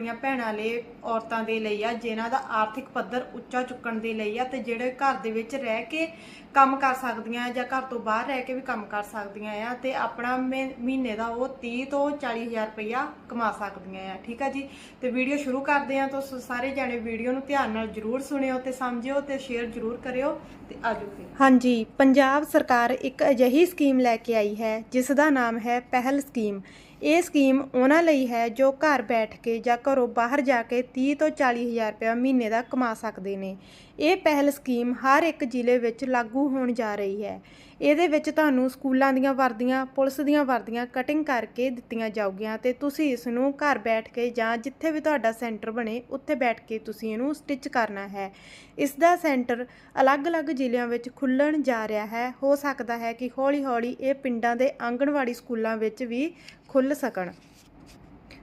ਮੇਰੀਆਂ ਭੈਣਾਂ ਲਈ ਔਰਤਾਂ ਦੇ ਲਈ ਆ, ਜਿਨ੍ਹਾਂ ਦਾ ਆਰਥਿਕ ਪੱਧਰ ਉੱਚਾ ਚੁੱਕਣ ਦੇ ਲਈ ਆ, ਤੇ ਜਿਹੜੇ ਘਰ ਦੇ ਵਿੱਚ ਰਹਿ ਕੇ ਕੰਮ ਕਰ ਸਕਦੀਆਂ ਆ ਜਾਂ ਘਰ ਤੋਂ ਬਾਹਰ ਰਹਿ ਕੇ ਵੀ ਕੰਮ ਕਰ ਸਕਦੀਆਂ ਆ, ਤੇ ਆਪਣਾ ਮਹੀਨੇ ਦਾ ਉਹ 30 ਤੋਂ 40 ਰੁਪਇਆ ਕਮਾ ਸਕਦੀਆਂ ਆ, ਠੀਕ ਆ ਜੀ? ਤੇ ਵੀਡੀਓ ਸ਼ੁਰੂ ਕਰਦੇ ਆ ਤਾਂ ਸਾਰੇ ਜਾਣੇ ਵੀਡੀਓ ਨੂੰ ਧਿਆਨ ਨਾਲ ਜਰੂਰ ਸੁਣਿਓ ਤੇ ਸਮਝਿਓ ਤੇ ਸ਼ੇਅਰ ਜਰੂਰ ਕਰਿਓ ਤੇ ਆਜੋ ਫਿਰ। ਹਾਂਜੀ, ਪੰਜਾਬ ਸਰਕਾਰ ਇੱਕ ਅਜਿਹੀ ਸਕੀਮ ਲੈ ਕੇ ਆਈ ਹੈ ਜਿਸ ਦਾ ਨਾਮ ਹੈ ਪਹਿਲ ਸਕੀਮ। ਇਹ ਸਕੀਮ ਉਹਨਾਂ ਲਈ ਹੈ ਜੋ ਘਰ ਬੈਠ ਕੇ ਜਾਂ ਘਰੋਂ ਬਾਹਰ ਜਾ ਕੇ 30 ਤੋਂ 40 ਹਜ਼ਾਰ ਰੁਪਏ ਮਹੀਨੇ ਦਾ ਕਮਾ ਸਕਦੇ ਨੇ। ਇਹ ਪਹਿਲ ਸਕੀਮ ਹਰ ਇੱਕ ਜ਼ਿਲ੍ਹੇ ਵਿੱਚ ਲਾਗੂ ਹੋਣ ਜਾ ਰਹੀ ਹੈ। ਇਹਦੇ ਵਿੱਚ ਤੁਹਾਨੂੰ ਸਕੂਲਾਂ ਦੀਆਂ ਵਰਦੀਆਂ, ਪੁਲਿਸ ਦੀਆਂ ਵਰਦੀਆਂ ਕਟਿੰਗ ਕਰਕੇ ਦਿੱਤੀਆਂ ਜਾਊਗੀਆਂ ਤੇ ਤੁਸੀਂ ਇਸ ਨੂੰ ਘਰ ਬੈਠ ਕੇ ਜਾਂ ਜਿੱਥੇ ਵੀ ਤੁਹਾਡਾ ਸੈਂਟਰ ਬਣੇ, ਉੱਥੇ ਬੈਠ ਕੇ ਤੁਸੀਂ ਇਹਨੂੰ ਸਟਿਚ ਕਰਨਾ ਹੈ। ਇਸ ਦਾ ਸੈਂਟਰ ਅਲੱਗ-ਅਲੱਗ ਜ਼ਿਲ੍ਹਿਆਂ ਵਿੱਚ ਖੁੱਲਣ ਜਾ ਰਿਹਾ ਹੈ। ਹੋ ਸਕਦਾ ਹੈ ਕਿ ਹੌਲੀ-ਹੌਲੀ ਇਹ ਪਿੰਡਾਂ ਦੇ ਆਂਗਣਵਾੜੀ ਸਕੂਲਾਂ ਵਿੱਚ ਵੀ ਖੁੱਲ ਸਕਣ।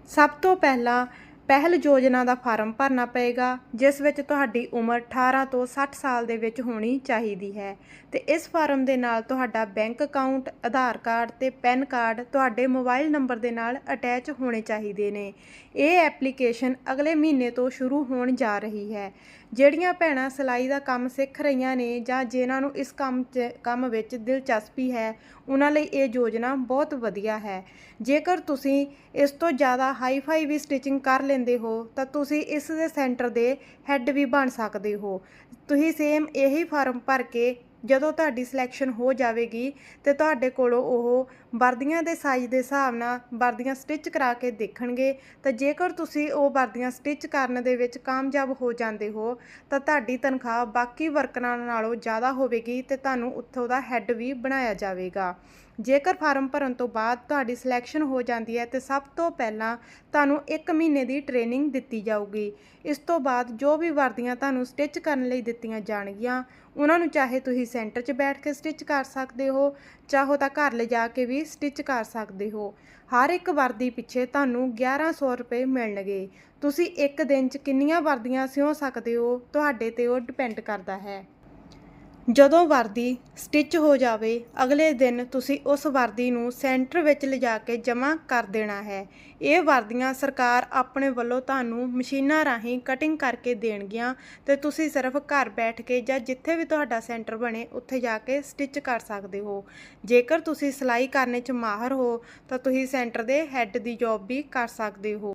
ਸਭ ਤੋਂ ਪਹਿਲਾਂ ਪਹਿਲ ਯੋਜਨਾ ਦਾ ਫਾਰਮ ਭਰਨਾ ਪਏਗਾ, ਜਿਸ ਵਿੱਚ ਤੁਹਾਡੀ ਉਮਰ 18 ਤੋਂ 60 ਸਾਲ ਦੇ ਵਿੱਚ ਹੋਣੀ ਚਾਹੀਦੀ ਹੈ। ਤੇ ਇਸ ਫਾਰਮ ਦੇ ਨਾਲ ਤੁਹਾਡਾ ਬੈਂਕ ਅਕਾਊਂਟ, ਆਧਾਰ ਕਾਰਡ ਤੇ ਪੈਨ ਕਾਰਡ ਤੁਹਾਡੇ ਮੋਬਾਈਲ ਨੰਬਰ ਦੇ ਨਾਲ ਅਟੈਚ ਹੋਣੇ ਚਾਹੀਦੇ ਨੇ। ਇਹ ਐਪਲੀਕੇਸ਼ਨ ਅਗਲੇ ਮਹੀਨੇ ਤੋਂ ਸ਼ੁਰੂ ਹੋਣ ਜਾ ਰਹੀ ਹੈ। ਜਿਹੜੀਆਂ ਭੈਣਾਂ ਸਿਲਾਈ ਦਾ ਕੰਮ ਸਿੱਖ ਰਹੀਆਂ ਨੇ ਜਾਂ ਜਿਨ੍ਹਾਂ ਨੂੰ ਇਸ ਕੰਮ 'ਚ, ਕੰਮ ਵਿੱਚ ਦਿਲਚਸਪੀ ਹੈ, ਉਹਨਾਂ ਲਈ ਇਹ ਯੋਜਨਾ ਬਹੁਤ ਵਧੀਆ ਹੈ। ਜੇਕਰ ਤੁਸੀਂ ਇਸ ਤੋਂ ਜ਼ਿਆਦਾ ਹਾਈ-ਫਾਈ ਵੀ ਸਟਿਚਿੰਗ ਕਰ ਲੈਂਦੇ ਹੋ, ਤਾਂ ਤੁਸੀਂ ਇਸ ਦੇ ਸੈਂਟਰ ਦੇ ਹੈੱਡ ਵੀ ਬਣ ਸਕਦੇ ਹੋ। ਤੁਸੀਂ ਸੇਮ ਇਹੀ ਫਾਰਮ ਭਰ ਕੇ ਜਦੋਂ ਤੁਹਾਡੀ ਸਿਲੈਕਸ਼ਨ ਹੋ ਜਾਵੇਗੀ, ਤੇ ਤੁਹਾਡੇ ਕੋਲੋਂ ਉਹ ਵਰਦੀਆਂ ਦੇ ਸਾਈਜ਼ ਦੇ ਹਿਸਾਬ ਨਾਲ ਵਰਦੀਆਂ ਸਟਿਚ ਕਰਾ ਕੇ ਦੇਖਣਗੇ। ਤਾਂ ਜੇਕਰ ਤੁਸੀਂ ਉਹ ਵਰਦੀਆਂ ਸਟਿਚ ਕਰਨ ਦੇ ਵਿੱਚ ਕਾਮਯਾਬ ਹੋ ਜਾਂਦੇ ਹੋ, ਤਾਂ ਤੁਹਾਡੀ ਤਨਖਾਹ ਬਾਕੀ ਵਰਕਰਾਂ ਨਾਲੋਂ ਜ਼ਿਆਦਾ ਹੋਵੇਗੀ ਤੇ ਤੁਹਾਨੂੰ ਉੱਥੋਂ ਦਾ ਹੈੱਡ ਵੀ ਬਣਾਇਆ ਜਾਵੇਗਾ। ਜੇਕਰ ਫਾਰਮ ਭਰਨ ਤੋਂ ਬਾਅਦ ਤੁਹਾਡੀ ਸਿਲੈਕਸ਼ਨ ਹੋ ਜਾਂਦੀ ਹੈ, ਤੇ ਸਭ ਤੋਂ ਪਹਿਲਾਂ ਤੁਹਾਨੂੰ 1 ਮਹੀਨੇ ਦੀ ਟ੍ਰੇਨਿੰਗ ਦਿੱਤੀ ਜਾਊਗੀ। ਇਸ ਤੋਂ ਬਾਅਦ ਜੋ ਵੀ ਵਰਦੀਆਂ ਤੁਹਾਨੂੰ ਸਟਿਚ ਕਰਨ ਲਈ ਦਿੱਤੀਆਂ ਜਾਣਗੀਆਂ, ਉਹਨਾਂ ਨੂੰ ਚਾਹੇ ਤੁਸੀਂ ਸੈਂਟਰ 'ਚ ਬੈਠ ਕੇ ਸਟਿਚ ਕਰ ਸਕਦੇ ਹੋ, ਚਾਹੋ ਤਾਂ ਘਰ ਲਿਜਾ ਕੇ ਵੀ ਸਟਿਚ ਕਰ ਸਕਦੇ ਹੋ। ਹਰ ਇੱਕ ਵਰਦੀ ਪਿੱਛੇ ਤੁਹਾਨੂੰ 1100 ਰੁਪਏ ਮਿਲਣਗੇ। ਤੁਸੀਂ ਇੱਕ ਦਿਨ 'ਚ ਕਿੰਨੀਆਂ ਵਰਦੀਆਂ ਸਿਉਂ ਸਕਦੇ ਹੋ, ਤੁਹਾਡੇ ਤੇ ਉਹ ਡਿਪੈਂਡ ਕਰਦਾ ਹੈ। ਜਦੋਂ ਵਰਦੀ ਸਟਿਚ ਹੋ ਜਾਵੇ, ਅਗਲੇ ਦਿਨ ਤੁਸੀਂ ਉਸ ਵਰਦੀ ਨੂੰ ਸੈਂਟਰ ਵਿੱਚ ਲਿਜਾ ਕੇ ਜਮ੍ਹਾਂ ਕਰ ਦੇਣਾ ਹੈ। ਇਹ ਵਰਦੀਆਂ ਸਰਕਾਰ ਆਪਣੇ ਵੱਲੋਂ ਤੁਹਾਨੂੰ ਮਸ਼ੀਨਾਂ ਰਾਹੀਂ ਕਟਿੰਗ ਕਰਕੇ ਦੇਣਗੀਆਂ ਤੇ ਤੁਸੀਂ ਸਿਰਫ ਘਰ ਬੈਠ ਕੇ ਜਾਂ ਜਿੱਥੇ ਵੀ ਤੁਹਾਡਾ ਸੈਂਟਰ ਬਣੇ, ਉੱਥੇ ਜਾ ਕੇ ਸਟਿਚ ਕਰ ਸਕਦੇ ਹੋ। ਜੇਕਰ ਤੁਸੀਂ ਸਿਲਾਈ ਕਰਨੇ 'ਚ ਮਾਹਰ ਹੋ, ਤਾਂ ਤੁਸੀਂ ਸੈਂਟਰ ਦੇ ਹੈੱਡ ਦੀ ਜੌਬ ਵੀ ਕਰ ਸਕਦੇ ਹੋ।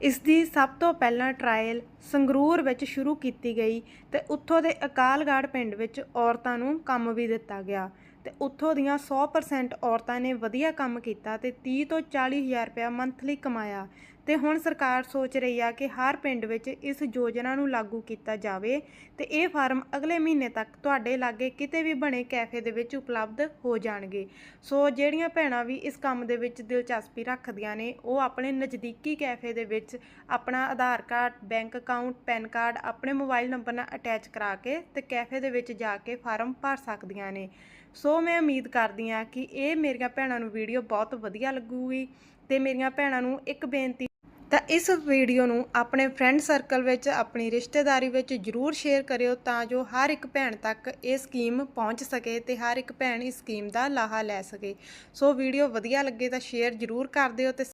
ਇਸ ਦੀ ਸਭ ਤੋਂ ਪਹਿਲਾਂ ਟਰਾਇਲ ਸੰਗਰੂਰ ਵਿੱਚ ਸ਼ੁਰੂ ਕੀਤੀ ਗਈ ਤੇ ਉੱਥੋਂ ਦੇ ਅਕਾਲਗੜ੍ਹ ਪਿੰਡ ਵਿੱਚ ਔਰਤਾਂ ਨੂੰ ਕੰਮ ਵੀ ਦਿੱਤਾ ਗਿਆ ਤੇ ਉੱਥੋਂ ਦੀਆਂ 100% ਔਰਤਾਂ ਨੇ ਵਧੀਆ ਕੰਮ ਕੀਤਾ ਤੇ 30 ਤੋਂ 40 ਹਜ਼ਾਰ ਰੁਪਇਆ ਮੰਥਲੀ ਕਮਾਇਆ ਤੇ ਹੁਣ ਸਰਕਾਰ ਸੋਚ ਰਹੀ ਆ ਕਿ ਹਰ ਪਿੰਡ ਵਿੱਚ ਇਸ ਯੋਜਨਾ ਨੂੰ ਲਾਗੂ ਕੀਤਾ ਜਾਵੇ ਤੇ ਇਹ ਫਾਰਮ ਅਗਲੇ ਮਹੀਨੇ ਤੱਕ ਤੁਹਾਡੇ ਲਾਗੇ ਕਿਤੇ ਵੀ ਬਣੇ ਕੈਫੇ ਦੇ ਵਿੱਚ ਉਪਲਬਧ ਹੋ ਜਾਣਗੇ। ਸੋ ਜਿਹੜੀਆਂ ਭੈਣਾਂ ਵੀ ਇਸ ਕੰਮ ਦੇ ਵਿੱਚ ਦਿਲਚਸਪੀ ਰੱਖਦੀਆਂ ਨੇ, ਉਹ ਆਪਣੇ ਨਜ਼ਦੀਕੀ ਕੈਫੇ ਦੇ ਵਿੱਚ ਆਪਣਾ Aadhaar card, bank account, PAN card, ਆਪਣੇ ਮੋਬਾਈਲ ਨੰਬਰ ਨਾਲ ਅਟੈਚ ਕਰਾ ਕੇ ਤੇ ਕੈਫੇ ਦੇ ਵਿੱਚ ਜਾ ਕੇ ਫਾਰਮ ਭਰ ਸਕਦੀਆਂ ਨੇ। ਸੋ ਮੈਂ ਉਮੀਦ ਕਰਦੀ ਹਾਂ ਕਿ ਇਹ ਮੇਰੀਆਂ ਭੈਣਾਂ ਨੂੰ ਵੀਡੀਓ ਬਹੁਤ ਵਧੀਆ ਲੱਗੂਗੀ ਤੇ ਮੇਰੀਆਂ ਭੈਣਾਂ ਨੂੰ ਇੱਕ ਬੇਨਤੀ ਤਾਂ ਇਸ ਵੀਡੀਓ ਨੂੰ ਆਪਣੇ ਫਰੈਂਡ ਸਰਕਲ ਵਿੱਚ, ਆਪਣੀ ਰਿਸ਼ਤੇਦਾਰੀ ਵਿੱਚ ਜਰੂਰ ਸ਼ੇਅਰ ਕਰਿਓ ਤਾਂ ਜੋ ਹਰ ਇੱਕ ਭੈਣ ਤੱਕ ਇਹ ਸਕੀਮ ਪਹੁੰਚ ਸਕੇ ਤੇ ਹਰ ਇੱਕ ਭੈਣ ਇਸ ਸਕੀਮ ਦਾ ਲਾਹਾ ਲੈ ਸਕੇ। ਸੋ ਵੀਡੀਓ ਵਧੀਆ ਲੱਗੇ ਤਾਂ ਸ਼ੇਅਰ ਜਰੂਰ ਕਰ ਦਿਓ ਤੇ